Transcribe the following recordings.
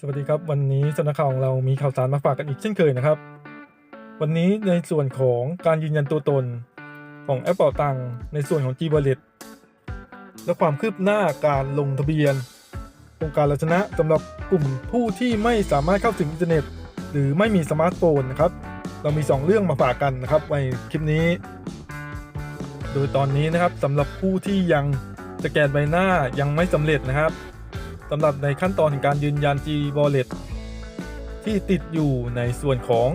สวัสดีครับ วันนี้สำนักข่าวของเรามีข่าวสารมาฝากกันอีกเช่นเคยนะครับ วันนี้ในส่วนของการยืนยันตัวตนของแอปเป่าตังในส่วนของ G Wallet และความคืบหน้าการลงทะเบียนโครงการเราชนะสำหรับกลุ่มผู้ที่ไม่สามารถเข้าถึงอินเทอร์เน็ต หรือไม่มีสมาร์ทโฟนนะครับ เรามี 2 เรื่องมาฝากกันนะครับในคลิปนี้ โดยตอนนี้นะครับสำหรับผู้ที่ยังสแกนใบหน้ายังไม่สำเร็จนะครับ สำหรับในขั้นตอนของการยืนยัน G Wallet ที่ติดอยู่ในส่วนของ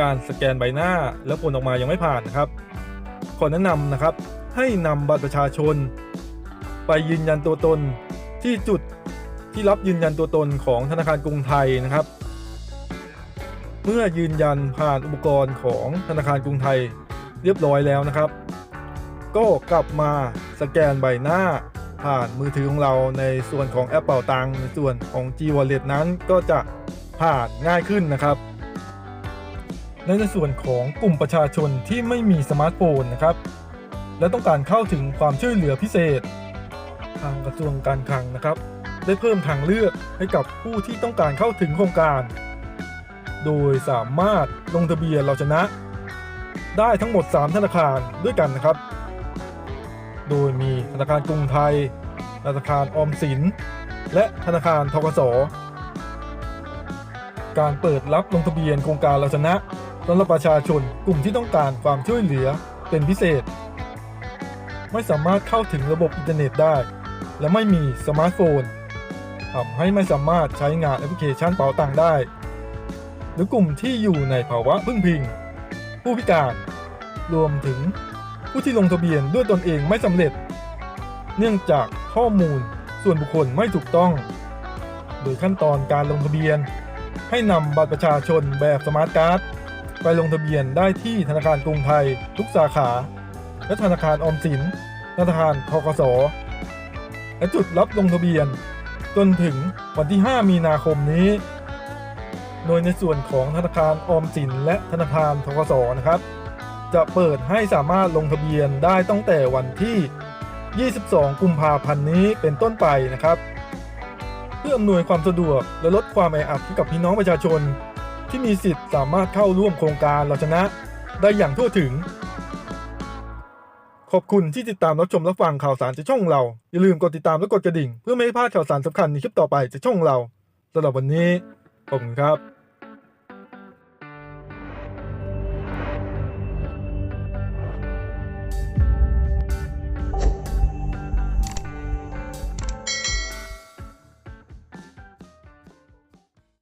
การสแกนใบหน้า แล้วผลออกมายังไม่ผ่านนะครับ ขอแนะนำนะครับให้นำบัตรประชาชน ไปยืนยันตัวตนที่จุดที่รับยืนยันตัวตนของธนาคารกรุงไทยนะครับ เมื่อยืนยันผ่านอุปกรณ์ของธนาคารกรุงไทยเรียบร้อยแล้วนะครับ ก็กลับมาสแกนใบหน้า ผ่านมือถือของเราในส่วนของแอปเป่าตังในส่วนของ G Wallet นั้นก็จะผ่านง่ายขึ้นนะครับและในส่วนของกลุ่มประชาชนที่ไม่มีสมาร์ทโฟนนะครับ และต้องการเข้าถึงความช่วยเหลือพิเศษ ทางกระทรวงการคลังนะครับ ได้เพิ่มทางเลือกให้กับผู้ที่ต้องการเข้าถึงโครงการ โดยสามารถลงทะเบียนเราชนะ ได้ทั้งหมด 3 ธนาคารด้วยกันนะครับ โดยมี ธนาคารกรุงไทย ธนาคารออมสิน และธนาคารทกส การเปิดรับลงทะเบียนโครงการเราชนะสำหรับประชาชนกลุ่มที่ต้องการความช่วยเหลือเป็นพิเศษ ไม่สามารถเข้าถึงระบบอินเทอร์เน็ตได้ และไม่มีสมาร์ทโฟนทำให้ไม่สามารถใช้งานแอปพลิเคชันเป๋าตังค์ได้ หรือกลุ่มที่อยู่ในภาวะพึ่งพิง ผู้พิการ รวมถึงผู้ที่ลงทะเบียนด้วยตนเองไม่สำเร็จ เนื่องจากข้อมูลส่วนบุคคลไม่ถูกต้อง โดยขั้นตอนการลงทะเบียน ให้นำบัตรประชาชนแบบสมาร์ทการ์ดไปลงทะเบียนได้ที่ธนาคารกรุงไทยทุกสาขา และธนาคารออมสิน ธนาคารทกสและจุดรับลงทะเบียน จนถึงวันที่ 5 มีนาคมนี้ โดยในส่วนของธนาคารออมสิน และธนาคารทกสนะครับ จะเปิดให้สามารถลงทะเบียนได้ตั้งแต่วันที่ 22 กุมภาพันธ์นี้เป็นต้นไปนะครับ เพื่ออำนวยความสะดวกและลดความแออัดให้กับพี่น้องประชาชน ที่มีสิทธิ์สามารถเข้าร่วมโครงการเราชนะ ได้อย่างทั่วถึง ขอบคุณที่ติดตามรับชมรับฟังข่าวสารจากช่องเรา อย่าลืมกดติดตามและกดกระดิ่ง เพื่อไม่ให้พลาดข่าวสารสำคัญในคลิปต่อไปจากช่องเราสำหรับวันนี้ขอบคุณครับ